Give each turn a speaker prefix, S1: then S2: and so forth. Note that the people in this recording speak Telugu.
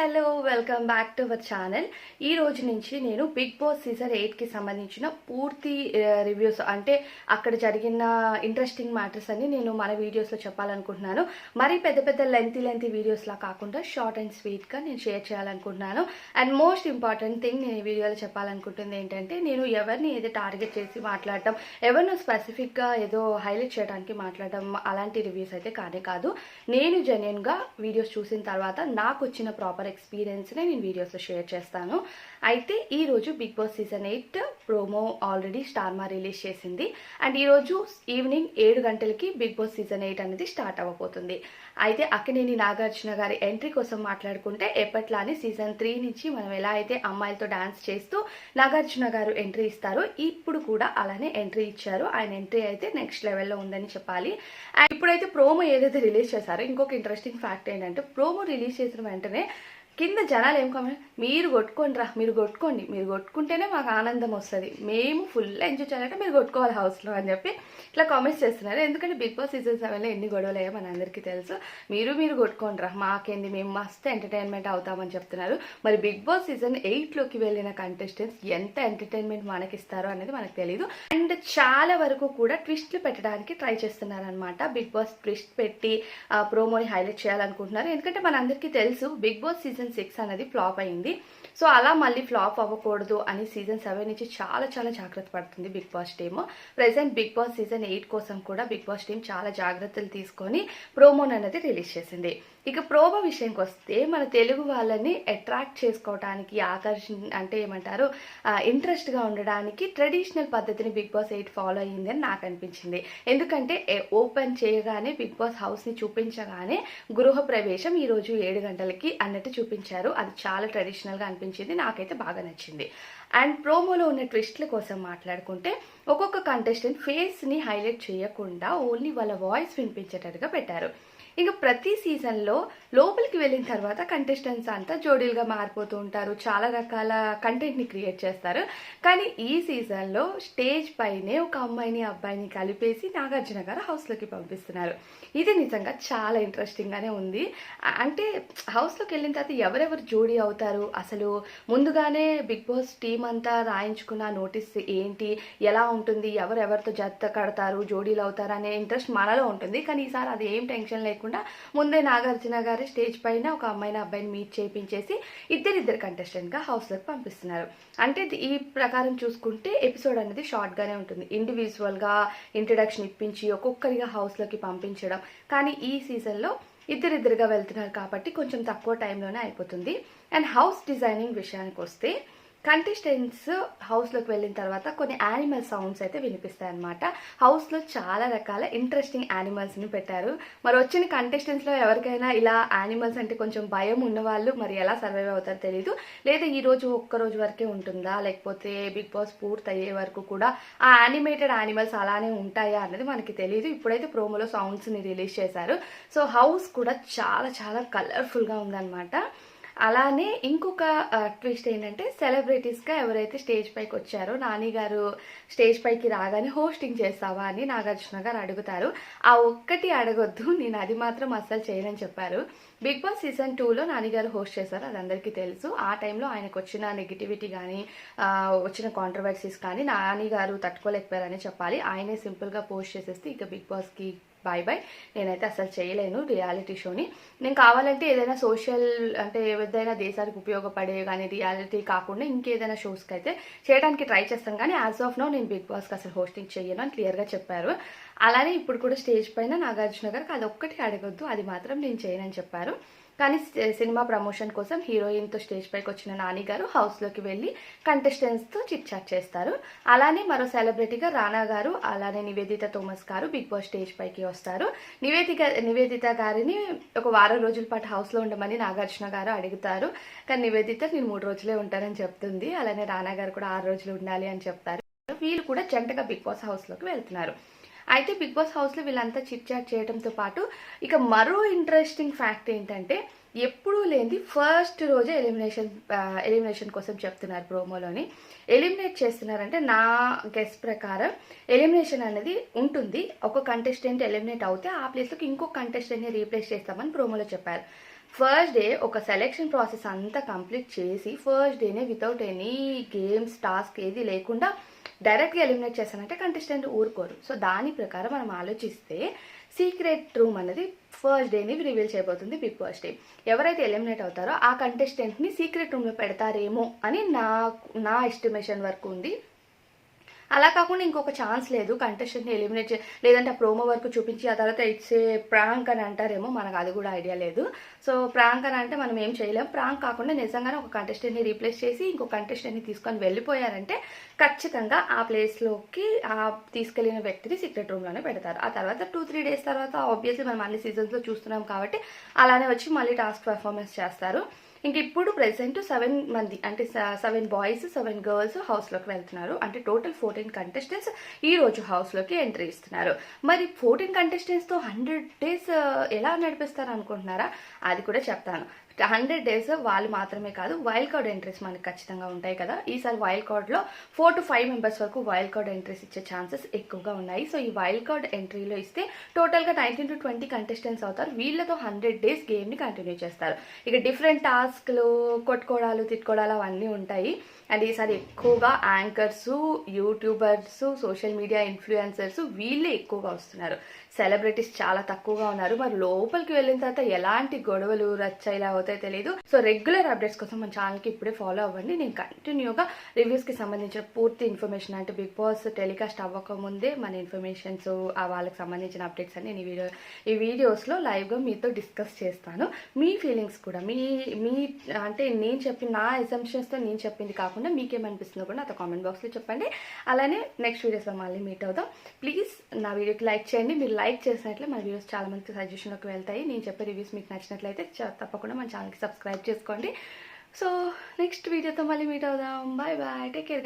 S1: Hello welcome back to our channel. ఈ రోజు నుంచి నేను బిగ్ బాస్ సీజన్ ఎయిట్కి సంబంధించిన పూర్తి రివ్యూస్ అంటే అక్కడ జరిగిన ఇంట్రెస్టింగ్ మ్యాటర్స్ అని నేను మన వీడియోస్లో చెప్పాలనుకుంటున్నాను. మరి పెద్ద పెద్ద లెంతీ లెంతీ వీడియోస్లా కాకుండా షార్ట్ అండ్ స్వీట్గా నేను షేర్ చేయాలనుకుంటున్నాను. అండ్ మోస్ట్ ఇంపార్టెంట్ థింగ్ నేను ఈ వీడియోలో చెప్పాలనుకుంటుంది ఏంటంటే నేను ఎవరిని ఏదో టార్గెట్ చేసి మాట్లాడటం ఎవరినో స్పెసిఫిక్గా ఏదో హైలైట్ చేయడానికి మాట్లాడటం అలాంటి రివ్యూస్ అయితే కానే కాదు. నేను జెన్యున్గా వీడియోస్ చూసిన తర్వాత నాకు వచ్చిన ప్రాపర్ ఎక్స్పీరియన్స్నే నేను వీడియోస్లో షేర్ చేస్తాను. అయితే ఈరోజు Bigg Boss season eight promo already Star Maa release చేసింది. అండ్ ఈరోజు ఈవినింగ్ ఏడు గంటలకి బిగ్ బాస్ సీజన్ ఎయిట్ అనేది స్టార్ట్ అవ్వబోతుంది. అయితే అక్కినేని నాగార్జున గారి ఎంట్రీ కోసం మాట్లాడుకుంటే ఎప్పట్లానే సీజన్ త్రీ నుంచి మనం ఎలా అయితే అమ్మాయిలతో డాన్స్ చేస్తూ నాగార్జున గారు ఎంట్రీ ఇస్తారో ఇప్పుడు కూడా అలానే ఎంట్రీ ఇచ్చారు. ఆయన ఎంట్రీ అయితే నెక్స్ట్ లెవెల్లో ఉందని చెప్పాలి. అండ్ ఇప్పుడైతే ప్రోమో ఏదైతే రిలీజ్ చేశారో ఇంకొక ఇంట్రెస్టింగ్ ఫ్యాక్ట్ ఏంటంటే ప్రోమో రిలీజ్ చేసిన వెంటనే కింద జనాలు ఏం కామెంట్ మీరు కొట్టుకోండి రా మీరు కొట్టుకోండి. మీరు కొట్టుకుంటేనే మాకు ఆనందం వస్తుంది. మేము ఫుల్ ఎంజాయ్ చేయాలంటే మీరు కొట్టుకోవాలి హౌస్లో అని చెప్పి ఇట్లా కామెంట్స్ చేస్తున్నారు. ఎందుకంటే బిగ్ బాస్ సీజన్ సెవెన్లో ఎన్ని గొడవలు అయ్యో మన అందరికీ తెలుసు. మీరు మీరు కొట్టుకోండి రా మాకేంది? మేము మస్తు ఎంటర్టైన్మెంట్ అవుతామని చెప్తున్నారు. మరి బిగ్ బాస్ సీజన్ ఎయిట్లోకి వెళ్ళిన కంటెస్టెంట్స్ ఎంత ఎంటర్టైన్మెంట్ మనకి ఇస్తారో అనేది మనకు తెలియదు అండ్ చాలా వరకు కూడా ట్విస్ట్లు పెట్టడానికి ట్రై చేస్తున్నారు అనమాట బిగ్ బాస్ ట్విస్ట్ పెట్టి ఆ, ప్రోమోని హైలైట్ చేయాలనుకుంటున్నారు. ఎందుకంటే మనందరికీ తెలుసు బిగ్ బాస్ సీజన్ సిక్స్ అనేది ఫ్లాప్ అయింది. సో అలా మళ్ళీ ఫ్లాప్ అవ్వకూడదు అని సీజన్ సెవెన్ నుంచి చాలా చాలా జాగ్రత్త పడుతుంది Bigg Boss team. Present Bigg Boss season eight కోసం కూడా బిగ్ బాస్ టీం చాలా జాగ్రత్తలు తీసుకొని ప్రోమోన్ అనేది రిలీజ్ చేసింది. ఇక ప్రోమో విషయంకి వస్తే మన తెలుగు వాళ్ళని అట్రాక్ట్ చేసుకోవడానికి ఆకర్షణ అంటే ఏమంటారు ఇంట్రెస్ట్గా ఉండడానికి ట్రెడిషనల్ పద్ధతిని బిగ్ బాస్ ఎయిట్ ఫాలో అయ్యింది అని నాకు అనిపించింది. ఎందుకంటే ఓపెన్ చేయగానే బిగ్ బాస్ హౌస్ని చూపించగానే గృహ ప్రవేశం ఈరోజు ఏడు గంటలకి అన్నట్టు చూపించారు. అది చాలా ట్రెడిషనల్గా అనిపించింది. నాకైతే బాగా నచ్చింది. అండ్ ప్రోమోలో ఉన్న ట్విస్ట్ల కోసం మాట్లాడుకుంటే ఒక్కొక్క కంటెస్టెంట్ ఫేస్ని హైలైట్ చేయకుండా ఓన్లీ వాళ్ళ వాయిస్ వినిపించేటట్టుగా పెట్టారు. ఇంకా ప్రతి సీజన్లో లోపలికి వెళ్ళిన తర్వాత కంటెస్టెంట్స్ అంతా జోడీలుగా మారిపోతూ ఉంటారు. చాలా రకాల కంటెంట్ని క్రియేట్ చేస్తారు. కానీ ఈ సీజన్లో స్టేజ్ పైనే ఒక అమ్మాయిని అబ్బాయిని కలిపేసి నాగార్జున గారు హౌస్లోకి పంపిస్తున్నారు. ఇది నిజంగా చాలా ఇంట్రెస్టింగ్గానే ఉంది. అంటే హౌస్లోకి వెళ్ళిన తర్వాత ఎవరెవరు జోడీ అవుతారు? అసలు ముందుగానే బిగ్ బాస్ టీం అంతా రాయించుకున్న నోటీస్ ఏంటి? ఎలా ఉంటుంది? ఎవరు ఎవరితో జత కడతారు? జోడీలు అవుతారు అనే ఇంట్రెస్ట్ మనలో ఉంటుంది. కానీ ఈసారి అది ఏం టెన్షన్ లేకుండా ముందే నాగార్జున గారి స్టేజ్ పైన ఒక అమ్మాయిని అబ్బాయిని మీట్ చేయించేసి ఇద్దరిద్దరు కంటెస్టెంట్గా హౌస్లోకి పంపిస్తున్నారు. అంటే ఇది- ఈ ప్రకారం చూసుకుంటే ఎపిసోడ్ అనేది షార్ట్గానే ఉంటుంది. ఇండివిజువల్గా ఇంట్రడక్షన్ ఇప్పించి ఒక్కొక్కరిగా హౌస్లోకి పంపించడం. కానీ ఈ సీజన్లో ఇద్దరిద్దరుగా వెళ్తున్నారు కాబట్టి కొంచెం తక్కువ టైంలోనే అయిపోతుంది. అండ్ హౌస్ డిజైనింగ్ విషయానికి వస్తే కంటెస్టెంట్స్ హౌస్లోకి వెళ్ళిన తర్వాత కొన్ని యానిమల్ సౌండ్స్ అయితే వినిపిస్తాయి అనమాట హౌస్లో చాలా రకాల ఇంట్రెస్టింగ్ యానిమల్స్ని పెట్టారు. మరి వచ్చిన కంటెస్టెంట్స్లో ఎవరికైనా ఇలా యానిమల్స్ అంటే కొంచెం భయం ఉన్నవాళ్ళు మరి ఎలా సర్వైవ్ అవుతారో తెలియదు లేదా ఈ రోజు ఒక్క రోజు వరకే ఉంటుందా? లేకపోతే బిగ్ బాస్ పూర్తి అయ్యే వరకు కూడా ఆ యానిమేటెడ్ యానిమల్స్ అలానే ఉంటాయా అన్నది మనకి తెలియదు ఇప్పుడైతే ప్రోమోలో సౌండ్స్ని రిలీజ్ చేశారు. సో హౌస్ కూడా చాలా చాలా కలర్ఫుల్గా ఉందన్నమాట. అలానే ఇంకొక ట్విస్ట్ ఏంటంటే సెలబ్రిటీస్గా ఎవరైతే స్టేజ్ పైకి వచ్చారో నాని గారు స్టేజ్ పైకి రాగానే హోస్టింగ్ చేస్తావా అని నాగార్జున గారు అడుగుతారు. ఆ ఒక్కటి అడగొద్దు నేను అది మాత్రం అస్సలు చేయనని చెప్పారు. బిగ్ బాస్ సీజన్ టూలో నాని గారు హోస్ట్ చేశారు అది అందరికీ తెలుసు. ఆ టైంలో ఆయనకు వచ్చిన నెగిటివిటీ కానీ వచ్చిన కాంట్రవర్సీస్ కానీ నాని గారు తట్టుకోలేకపోయారని చెప్పాలి. ఆయనే సింపుల్గా పోస్ట్ చేసేస్తే ఇక బిగ్ బాస్కి బాయ్ బాయ్ నేనైతే అసలు చేయలేను రియాలిటీ షోని నేను కావాలంటే ఏదైనా సోషల్ అంటే ఏదైనా దేశానికి ఉపయోగపడే కానీ రియాలిటీ కాకుండా ఇంకేదైనా షోస్కి అయితే చేయడానికి ట్రై చేస్తాను. కానీ యాజ్ ఆఫ్ నో నేను బిగ్ బాస్కి అసలు హోస్టింగ్ చేయను అని క్లియర్గా చెప్పారు. అలానే ఇప్పుడు కూడా స్టేజ్ పైన నాగార్జున గారికి అది ఒక్కటి అడగొద్దు అది మాత్రం నేను చేయనని చెప్పారు. కానీ సినిమా ప్రమోషన్ కోసం హీరోయిన్తో స్టేజ్ పైకి వచ్చిన నాని గారు హౌస్లోకి వెళ్ళి కంటెస్టెంట్స్తో చిట్ చాట్ చేస్తారు. అలానే మరో సెలబ్రిటీగా రానా గారు అలానే నివేదిత థోమస్ గారు బిగ్ బాస్ స్టేజ్ పైకి వస్తారు. నివేదిక నివేదిత గారిని ఒక వారం రోజుల పాటు హౌస్లో ఉండమని నాగార్జున గారు అడుగుతారు. కానీ నివేదిత నేను మూడు రోజులే ఉంటానని చెప్తుంది. అలానే రానా గారు కూడా ఆరు రోజులు ఉండాలి అని చెప్తారు. వీళ్ళు కూడా జంటగా బిగ్ బాస్ హౌస్లోకి వెళ్తున్నారు. అయితే బిగ్ బాస్ హౌస్లో వీళ్ళంతా చిట్ చాట్ చేయడంతో పాటు ఇక మరో ఇంట్రెస్టింగ్ ఫ్యాక్ట్ ఏంటంటే ఎప్పుడూ లేనిది ఫస్ట్ రోజే ఎలిమినేషన్ ఎలిమినేషన్ కోసం చెప్తున్నారు ప్రోమోలోని. ఎలిమినేట్ చేస్తున్నారంటే నా గెస్ ప్రకారం ఎలిమినేషన్ అనేది ఉంటుంది. ఒక కంటెస్టెంట్ ఎలిమినేట్ అవుతే ఆ ప్లేస్లోకి ఇంకో కంటెస్టెంట్ని రీప్లేస్ చేస్తామని ప్రోమోలో చెప్పారు. ఫస్ట్ డే ఒక సెలెక్షన్ ప్రాసెస్ అంతా కంప్లీట్ చేసి ఫస్ట్ డేనే వితౌట్ ఎనీ గేమ్స్ టాస్క్ ఏది లేకుండా డైరెక్ట్గా ఎలిమినేట్ చేశానంటే కంటెస్టెంట్ ఊరుకోరు. సో దాని ప్రకారం మనం ఆలోచిస్తే సీక్రెట్ రూమ్ అనేది ఫస్ట్ డేని రివీల్ చేయబోతుంది బిగ్ బాస్ డే. ఎవరైతే ఎలిమినేట్ అవుతారో ఆ కంటెస్టెంట్ని సీక్రెట్ రూమ్లో పెడతారేమో అని నా నా ఎస్టిమేషన్ వరకు ఉంది. అలా కాకుండా ఇంకొక ఛాన్స్ లేదు. కంటెస్టెంట్ని ఎలిమినేట్ లేదంటే ఆ ప్రోమో వరకు చూపించి ఆ తర్వాత ఇట్స్ ఏ ప్రాంక్ అని అంటారేమో మనకు అది కూడా ఐడియా లేదు. సో ప్రాంక్ అని అంటే మనం ఏం చేయలేం. ప్రాంక్ కాకుండా నిజంగానే ఒక కంటెస్టెంట్ని రీప్లేస్ చేసి ఇంకో కంటెస్టెంట్ని తీసుకొని వెళ్ళిపోయారంటే ఖచ్చితంగా ఆ ప్లేస్లోకి ఆ తీసుకెళ్ళిన వ్యక్తిని సీక్రెట్ రూమ్లోనే పెడతారు. ఆ తర్వాత టూ త్రీ డేస్ తర్వాత ఆబ్వియస్లీ మనం అన్ని సీజన్స్లో చూస్తున్నాం కాబట్టి అలానే వచ్చి మళ్ళీ టాస్క్ పర్ఫార్మెన్స్ చేస్తారు. ఇంక ఇప్పుడు ప్రెసెంట్ సెవెన్ మంది అంటే సెవెన్ బాయ్స్ సెవెన్ గర్ల్స్ హౌస్లోకి వెళ్తున్నారు. అంటే టోటల్ ఫోర్టీన్ కంటెస్టెంట్స్ ఈ రోజు హౌస్లోకి ఎంట్రీ ఇస్తున్నారు. మరి ఫోర్టీన్ కంటెస్టెంట్స్తో హండ్రెడ్ డేస్ ఎలా నడిపిస్తారు అనుకుంటున్నారా అది కూడా చెప్తాను. హండ్రెడ్ డేస్ వాళ్ళు మాత్రమే కాదు వైల్డ్ కార్డ్ ఎంట్రీస్ మనకి ఖచ్చితంగా ఉంటాయి కదా. ఈసారి వైల్డ్ కార్డ్లో ఫోర్ టు ఫైవ్ మెంబర్స్ వరకు వైల్డ్ కార్డ్ ఎంట్రీస్ ఇచ్చే ఛాన్సెస్ ఎక్కువగా ఉన్నాయి. సో ఈ వైల్డ్ కార్డ్ ఎంట్రీలో ఇస్తే టోటల్గా నైన్టీన్ టు ట్వంటీ కంటెస్టెంట్స్ అవుతారు. వీళ్ళతో హండ్రెడ్ డేస్ గేమ్ని కంటిన్యూ చేస్తారు. ఇక డిఫరెంట్ టాస్క్లు కొట్టుకోవడాలు తిట్టుకోవడాలు అవన్నీ ఉంటాయి. అండ్ ఈసారి ఎక్కువగా anchors youtubers social media influencers వీళ్ళే ఎక్కువగా వస్తున్నారు. సెలబ్రిటీస్ చాలా తక్కువగా ఉన్నారు. మరి లోపలికి వెళ్ళిన తర్వాత ఎలాంటి గొడవలు రచ్చ ఇలా అవుతాయో తెలియదు సో రెగ్యులర్ అప్డేట్స్ కోసం మన ఛానల్కి ఇప్పుడే ఫాలో అవ్వండి. నేను కంటిన్యూగా రివ్యూస్కి సంబంధించిన పూర్తి ఇన్ఫర్మేషన్ అంటే బిగ్ బాస్ టెలికాస్ట్ అవ్వకముందే మన ఇన్ఫర్మేషన్స్ ఆ వాళ్ళకి సంబంధించిన అప్డేట్స్ అన్ని నేను ఈ వీడియో ఈ వీడియోస్లో లైవ్గా మీతో డిస్కస్ చేస్తాను. మీ ఫీలింగ్స్ కూడా మీ మీ అంటే నేను చెప్పిన నా ఎసంప్షన్స్తో నేను చెప్పింది కాకుండా మీకేమనిపిస్తుందో కూడా నాతో కామెంట్ బాక్స్లో చెప్పండి. అలానే నెక్స్ట్ వీడియోస్లో మళ్ళీ మీట్ అవుదాం. ప్లీజ్ నా వీడియోకి లైక్ చేయండి. మీరు లైక్ చేసినట్లే మన వీడియోస్ చాలా మందికి సజెషన్లోకి వెళ్తాయి. నేను చెప్పే రివ్యూస్ మీకు నచ్చినట్లయితే తప్పకుండా మన ఛానల్కి సబ్స్క్రైబ్ చేసుకోండి. సో నెక్స్ట్ వీడియోతో మళ్ళీ మీట్ అవుదాం. Bye bye take care